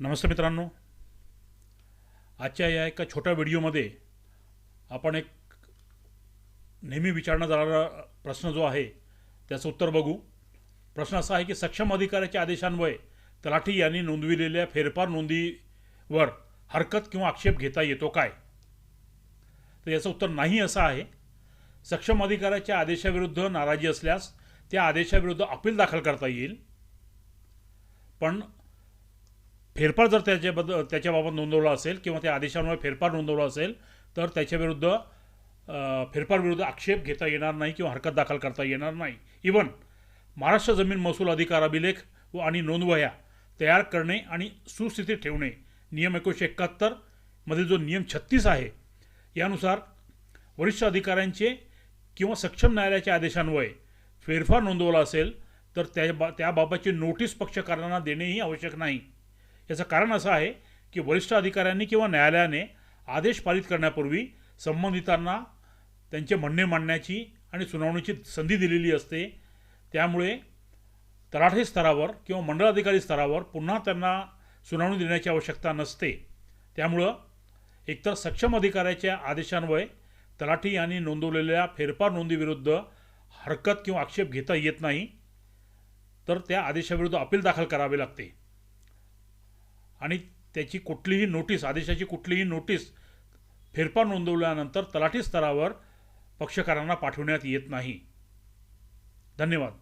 नमस्ते मित्रांनो. आजच्या या एका छोट्या व्हिडिओमध्ये आपण एक नेहमी विचारणा जाणारा प्रश्न जो आहे त्याचं उत्तर बघू. प्रश्न असा आहे की सक्षम अधिकाऱ्याच्या आदेशान्वये तलाठी यांनी नोंदविलेल्या फेरफार नोंदीवर हरकत किंवा आक्षेप घेता येतो काय? तर याचं उत्तर नाही असं आहे. सक्षम अधिकाऱ्याच्या आदेशाविरुद्ध नाराजी असल्यास त्या आदेशाविरुद्ध अपील दाखल करता येईल. पण फेरफार जर त्याच्याबद्दल त्याच्याबाबत नोंदवला असेल किंवा त्या आदेशामुळे फेरफार नोंदवला असेल तर त्याच्याविरुद्ध फेरफारविरुद्ध आक्षेप घेता येणार नाही किंवा हरकत दाखल करता येणार नाही. इवन महाराष्ट्र जमीन महसूल अधिकार अभिलेख व आणि नोंदवह्या तयार करणे आणि सुस्थितीत ठेवणे नियम एकोणीसशे एकाहत्तरमधील जो नियम छत्तीस आहे यानुसार वरिष्ठ अधिकाऱ्यांचे किंवा सक्षम न्यायालयाच्या आदेशान्वये फेरफार नोंदवला असेल तर त्या बा त्याबाबतची नोटीस पक्षकारांना देणेही आवश्यक नाही. याचं कारण असं आहे की वरिष्ठ अधिकाऱ्यांनी किंवा न्यायालयाने आदेश पारित करण्यापूर्वी संबंधितांना त्यांचे म्हणणे मांडण्याची आणि सुनावणीची संधी दिलेली असते. त्यामुळे तलाठी स्तरावर किंवा मंडळाधिकारी स्तरावर पुन्हा त्यांना सुनावणी देण्याची आवश्यकता नसते. त्यामुळं एकतर सक्षम अधिकाऱ्याच्या आदेशान्वये तलाठी यांनी नोंदवलेल्या फेरफार नोंदीविरुद्ध हरकत किंवा आक्षेप घेता येत नाही तर त्या आदेशाविरुद्ध अपील दाखल करावे लागते. आणि त्याची कुठलीही नोटीस आदेशाची कुठलीही नोटीस फेरफार नोंदवल्यानंतर तलाठी स्तरावर पक्षकारांना पाठवण्यात येत नाही. धन्यवाद.